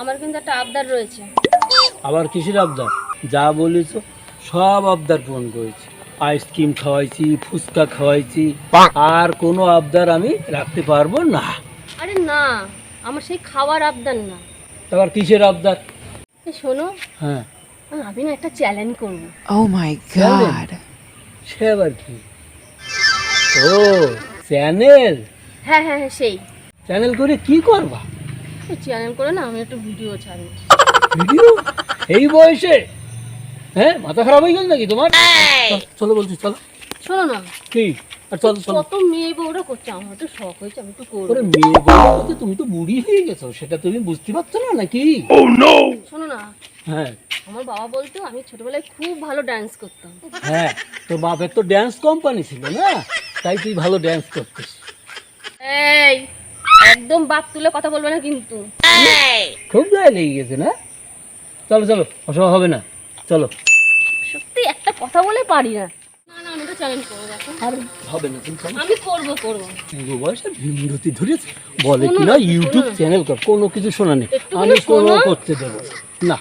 আমার কিন্তু একটা আবদার রয়েছে। আবার কিসের আবদার? যা বলেছ সব আবদার পূরণ করেছি। আইসক্রিম খাওয়াইছি ফুচকা খাওয়াইছি আর কোনো আবদার আমি রাখতে পারব না। আরে না আমার সেই খাওয়ার আবদার না। আবার কিসের আবদার? শোনো হ্যাঁ। আমি না একটা চ্যালেঞ্জ করব। Oh my god. সে আবার কি? ও চ্যানেল হ্যাঁ হ্যাঁ হ্যাঁ সেই। চ্যানেল করে কি করবা? চ্যানেল করে না আমি একটু ভিডিও ছাড়বো। ভিডিও এই বয়সে? হ্যাঁ মাথা খারাপ হয়ে গেল নাকি তোমার? চলো বলছি চলো। শোনো না। কি? আর চল চল। কত মেয়ে বউরা করছে আমার তো শখ হয়েছে আমি একটু করব। ওরে মেয়ে বলতে বলতে তুমি তো বুড়ি হয়ে গেছো সেটা তুমি বুঝতে পারছ না নাকি? শোনো না হ্যাঁ। আমার বাবা বলতো আমি ছোটবেলায় খুব ভালো ডান্স করতাম। হ্যাঁ তোর বাপের তো ড্যান্স কোম্পানি ছিল না? তাই তুই ভালো ড্যান্স করতিস। এই একদম বাপ তুলে কথা বলবে না কিন্তু। খুব গায়ে লেগে গেছে না? চলো চলো অসহ হবে না। চলো। সত্যি একটা কথা বলে পারি না। না না আমি তো চ্যালেঞ্জ করব দেখো। আর হবে না তুমি চলো আমি করব করব। পুরো বয়সে ভিমরতি ধরেছে। বলে কি না, ইউটিউব চ্যানেল কর কোনো কিছু শোনা নেই। আমি কোনো করতে দেবো না।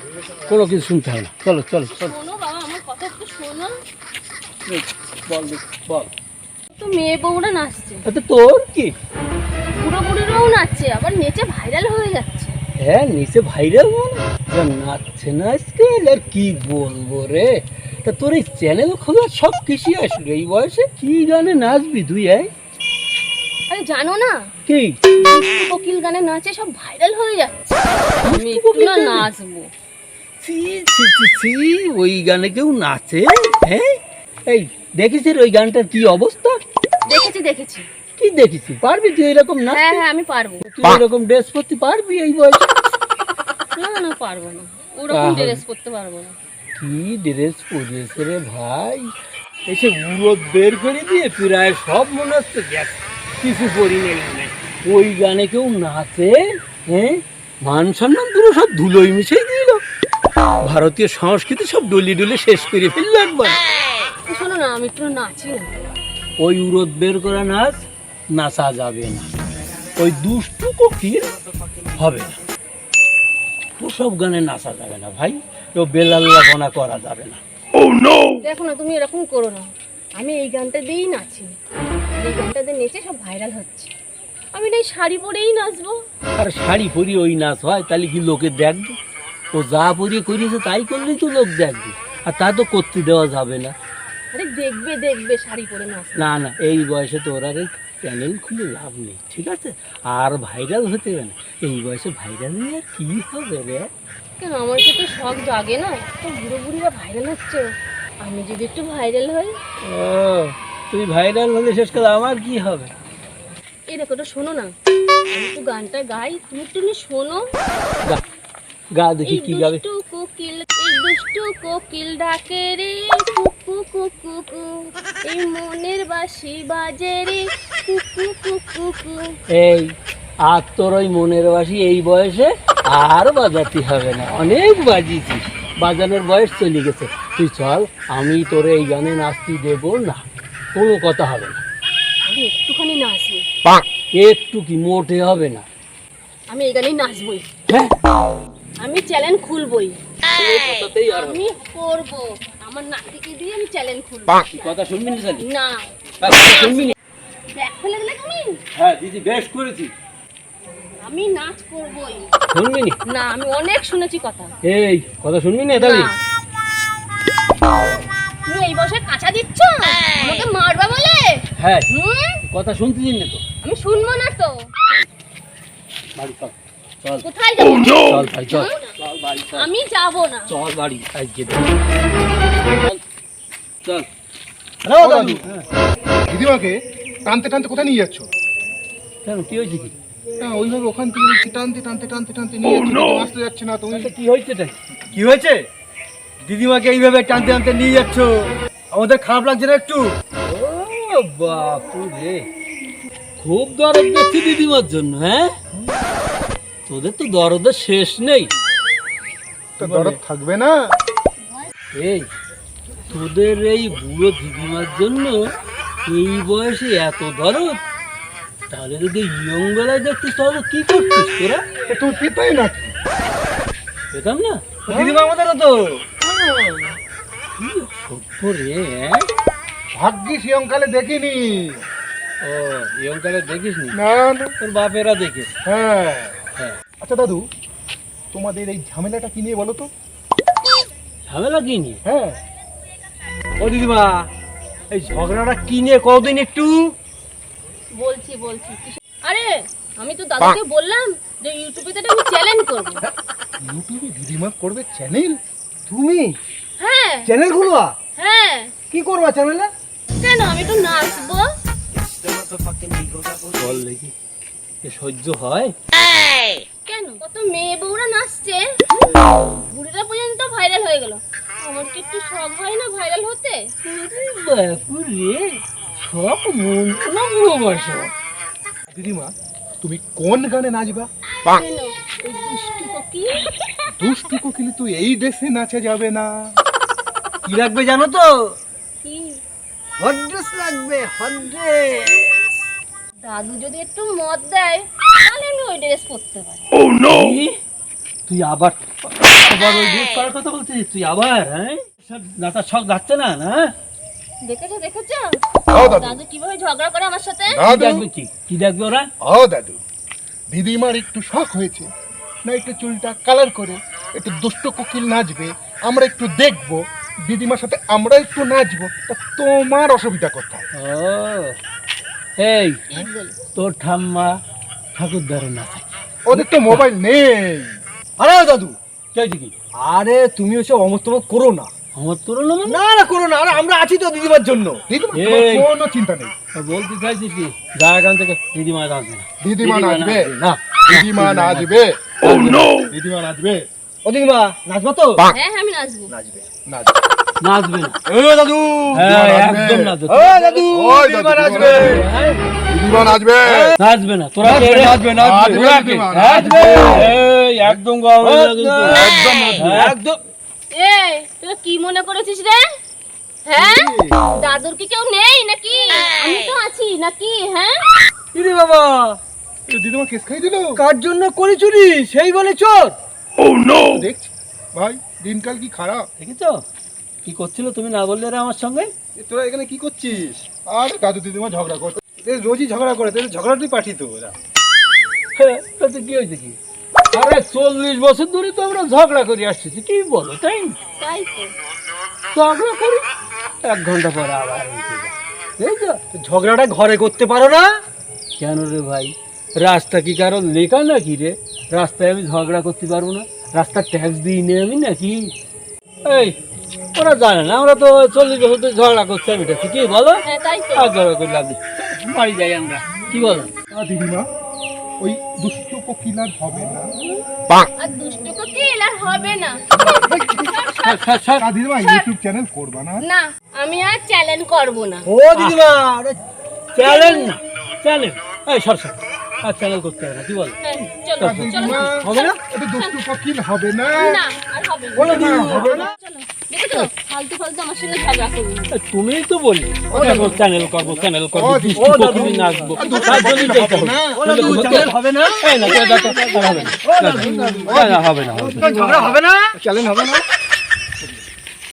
কোনো কিছু শুনতে হবে না। চলো চলো চলো। শোনো বাবা আমার কথা একটু শোনো। বল বল। তো মেয়ে বউরা নাচছে। তোর কি? বুড়ো বুড়িরাও নাচছে আবার নেচে ভাইরাল হয়ে যাচ্ছে। হ্যাঁ নিচে ভাইরাল যা নাচছে না আর কি বলব রে? তা তোর এই চ্যানেল খোলা সব কিছু আসলো এই বয়সে কি গানে নাচবি তুই এই আরে জানো না কি? কোকিল গানে নাচে সব ভাইরাল হয়ে যাচ্ছে। আমি একটু না নাচবো? ছি ছি ছি ছি ওই গানে কেউ নাচে? হ্যাঁ? এই দেখেছিস ওই গানটার কি অবস্থা? দেখেছি দেখেছি। কি দেখেছি? পারবি তুই এরকম না হ্যাঁ হ্যাঁ আমি পারব। তুই এরকম ড্রেস পরতে পারবি এই বয়সে? না না পারব না। ওরকম ড্রেস করতে পারব না। কি ড্রেস পরিয়েছে রে ভাই? এসে উড়ো বের করে দিয়ে প্রায় সব মনে হচ্ছে দেখ কিছু পরি নেই। ওই গানে কেউ নাচে হ্যাঁ মান সম্মান পুরো সব ধুলোই মিশিয়ে দিল। ভারতীয় সংস্কৃতি সব ডলি ডলি শেষ করে ফেলল একবার। শোনো না আমি একটু নাচি। ওই উড়োদ বের করা নাচ নাচা যাবে না। ওই দুষ্টু কোকিল হবে না? ওসব গানে নাচা যাবে না ভাই। তো বেলাল্লাপনা করা যাবে না। ও নো দেখো না তুমি এরকম করো না। আমি এই গানটা দিয়েই নাচি। এই গানটা দিয়ে নেচে সব ভাইরাল হচ্ছে। আমি না শাড়ি পরেই নাচবো। আর শাড়ি পরিয়ে ওই নাচ হয় তাহলে কি লোকে দেখবে? ও যা পরিয়ে করিয়েছে তাই করলেই তো লোক দেখবে। আর তা তো করতে দেওয়া যাবে না। আরে দেখবে দেখবে শাড়ি পরে নাচ না না এই বয়সে তো ওরা এই চ্যানেল খুলে লাভ নেই ঠিক আছে? আর ভাইরাল হতে হবে না। এই বয়সে ভাইরাল নিয়ে আর কি হবে রে? কেন আমার কি তো শখ জাগে না? তো বুড়ো বুড়িরা ভাইরাল হচ্ছে। আমি যদি একটু ভাইরাল হই? ও তুই ভাইরাল হলে শেষ করে আমার কি হবে? এই দেখো তো শোনো না। আমি একটু গানটা গাই তুমি একটু শোনো। গা গা দেখি কি গাবে। কোকিল এই দুষ্টু কোকিল ডাকে রে। কুকু কুকু এই মনের বাঁশি বাজে রে। কুকু কুকু কু এই আর তোর ওই মনের বাসি এই বয়সে আর বাজাতে হবে না। অনেক বাজিয়েছিস বাজানোর বয়স চলে গেছে। তুই চল আমি তোর এই গানে নাচতে দেবো না। কোনো কথা হবে না। আমি একটুখানি নাচবো। একটু কি মোটে হবে না। আমি এই গানেই নাচবই। হ্যাঁ। আমি চ্যালেঞ্জ খুলবই। আমি করব। আমার নাতিকে দিয়ে আমি চ্যালেঞ্জ খুলবো। কথা শুনবি না? না। হ্যাঁ, শুনবি না? ব্যাগ ফেলে দিলে তুমি হ্যাঁ দিদি বেশ করেছি। আমি নাচ করবই। শুনবি না? না আমি অনেক শুনেছি কথা। এই কথা শুনবি না তাহলে? তুমি এই বসে কাঁচা দিচ্ছ? আমাকে মারবা বলে? হ্যাঁ। কথা শুনতে দিন না তো। আমি শুনব না তো। বাড়ি চল। চল কোথায় যাব? চল ভাই চল। চল বাড়ি চল। আমি যাব না। চল বাড়ি। আজকে চল। চল দাদু। দিদিমাকে টানতে টানতে কোথায় নিয়ে যাচ্ছ? কেন কি হয়েছে কি? হ্যাঁ ওইভাবে ওখান থেকে টানতে টানতে টানতে টানতে নিয়ে যাচ্ছ আসতে যাচ্ছে না তুমি আচ্ছা, কি হয়েছে এটা কি হয়েছে? দিদিমাকে এইভাবে টানতে টানতে নিয়ে যাচ্ছ? আমাদের খারাপ লাগছে না একটু? ও বাপু রে খুব দরদ দেখছি দিদিমার জন্য হ্যাঁ? তোদের তো দরদের শেষ নেই। তো দরদ থাকবে না। এই তোদের এই বুড়ো দিদিমার জন্য এই বয়সে এত দরদ? তাহলে যদি ইয়ং বেলায় দেখতিস তাহলে কি করতিস তোরা? তুমি পিতাই নাকি? পেতাম না? দিদিমা আমাদেরও তো। রে হ্যাঁ? ভাগ্যিস ইয়ংকালে দেখিনি। ও ইয়ংকালে দেখিস নি না না। তোর বাপেরা দেখে। হ্যাঁ। হ্যাঁ। আচ্ছা দাদু তোমাদের এই ঝামেলাটা কি নিয়ে বলো তো? ঝামেলা কি নিয়ে? হ্যাঁ। ও দিদিমা এই ঝগড়াটা কি নিয়ে কদিন একটু? বলছি বলছি। আরে আমি তো দাদুকে বললাম যে ইউটিউবে তো একটা চ্যালেঞ্জ করব। ইউটিউবে দিদিমা করবে চ্যানেল তুমি? হ্যাঁ। চ্যানেল খুলবা? হ্যাঁ। কি করবা চ্যানেলে কেন আমি তো নাচবো। বল দেখি এ সহ্য হয়? কেন? কত মেয়ে বউরা নাচছে। বুড়িটা পর্যন্ত ভাইরাল হয়ে গেল। আমার কি একটু শখ হয় না ভাইরাল হতে? বাপুরে সব মন না বুড়ো বয়স দিদিমা তুমি কোন গানে নাচবা? দুষ্টু কোকিল দুষ্টু কোকিল তুই এই ড্রেসে নাচা যাবে না। কি লাগবে জানো তো? কি? হট ড্রেস লাগবে হট ড্রেস। দাদু যদি একটু মদ দেয় তাহলে আমি ওই ড্রেস পরতে পারি। তুই আবার আবার ওই ড্রেস করার কথা বলছিস? তুই আবার হ্যাঁ? সব নাতা ছক যাচ্ছে না না? দেখেছ দেখেছ? ও দাদু। দাদু কীভাবে ঝগড়া করে আমার সাথে? কি দাদু দেখবে কি কি? দেখবে ওরা? ও দাদু। দিদিমার একটু শখ হয়েছে। না একটু চুলটা কালার করে একটু দুষ্ট কোকিল নাচবে আমরা একটু দেখব। দিদিমার সাথে আমরা একটু নাচবো। তা তোমার অসুবিধা কোথায়? ও এই তোর ঠাম্মা ঠাকুরদারে না ওদের তো মোবাইল নেই। আরে দাদু। কি আরে তুমি ওসব অমত করো না। আমার তোর না মানে? না না করো না। আরে আমরা আছি তো দিদিমার জন্য। কোনো চিন্তা নেই। বলতে চাইছিস কি? যা এখান থেকে দিদিমা আসবে না দিদিমা নাচবে। না। দিদিমা নাচবে। দিদিমা নাচবে। ও দিদিমা নাচবা তো? হ্যাঁ হ্যাঁ আমি নাচবো। নাচবে নাচবে। নাচবে। ও দাদু! হ্যাঁ, একদম নাচবে। ও দাদু! ওই নাচবে। হ্যাঁ, নাচবে। নাচবে না তোরা কে নাচবে, নাচবে, নাচবে, নাচবে। এই, একদম না কিন্তু। একদম হ্যাঁ। একদম। এই তুই কি মনে করেছিস রে? হ্যাঁ? দাদুর কি কেউ নেই নাকি? আমি তো আছি নাকি? হ্যাঁ? ইরে বাবা! দিদিমা কেস খাই দিল? কার জন্য করি চুরি? সেই বলে চোর। দেখছি। ভাই দিনকাল কি খারাপ? দেখেছ? কি করছিল তুমি না বললে রে আমার সঙ্গে? তোরা এখানে কি করছিস? আর দাদু দিদিমা ঝগড়া করতে রোজই ঝগড়া করে তাহলে ঝগড়াটাই পাঠিত ওরা হ্যাঁ, তাতে কি হয়েছে কি? আরে চল্লিশ বছর ধরে তো আমরা ঝগড়া করে আসছি কি বলো তাই? তাই তো। ঝগড়া করি? এক ঘণ্টা পরে আবার এই তো ঝগড়াটা ঘরে করতে পারো না? কেন রে ভাই? রাস্তা কি কারণ লেখা নাকি রে? রাস্তায় আমি ঝগড়া করতে পারব না। রাস্তার ট্যাক্স দিই নি আমি নাকি? এই ওরা জানে না আমরা তো চল্লিশ বছর ধরে ঝগড়া করছি আমি এটা কি বলো? হ্যাঁ তাই তো। আর ঝগড়া করে লাভ। বাড়ি যাই আমরা কি বলো? দিদিমা ওই দুষ্টু কোকিল আর হবে না। আর দুষ্টু কোকিল আর হবে না। ছাড়, ছাড়, ছাড়। আ, দিদিমা ইউটিউব চ্যানেল করবা না? না আমি আর চ্যালেঞ্জ করব না। ও দিদিমা চ্যালেঞ্জ না চ্যালেঞ্জ এই সর সর। আর চ্যানেল করতে হবে না কি বলো? হ্যাঁ হবে না? এটা দুষ্টু কোকিল হবে না। না আর হবে না। হবে না? চলো ফালতু ফালতু আমার সঙ্গে ঝগড়া করবি এই তুমিই তো বলি চ্যানেল করব চ্যানেল করব ও, দাদু। নাচবো তার জন্য যেতে হবে না। ও দাদু চ্যানেল হবে না এই না, না, না, না, না, হবে না। না, না, হবে না হবে না। ঝগড়া হবে না চ্যানেল হবে না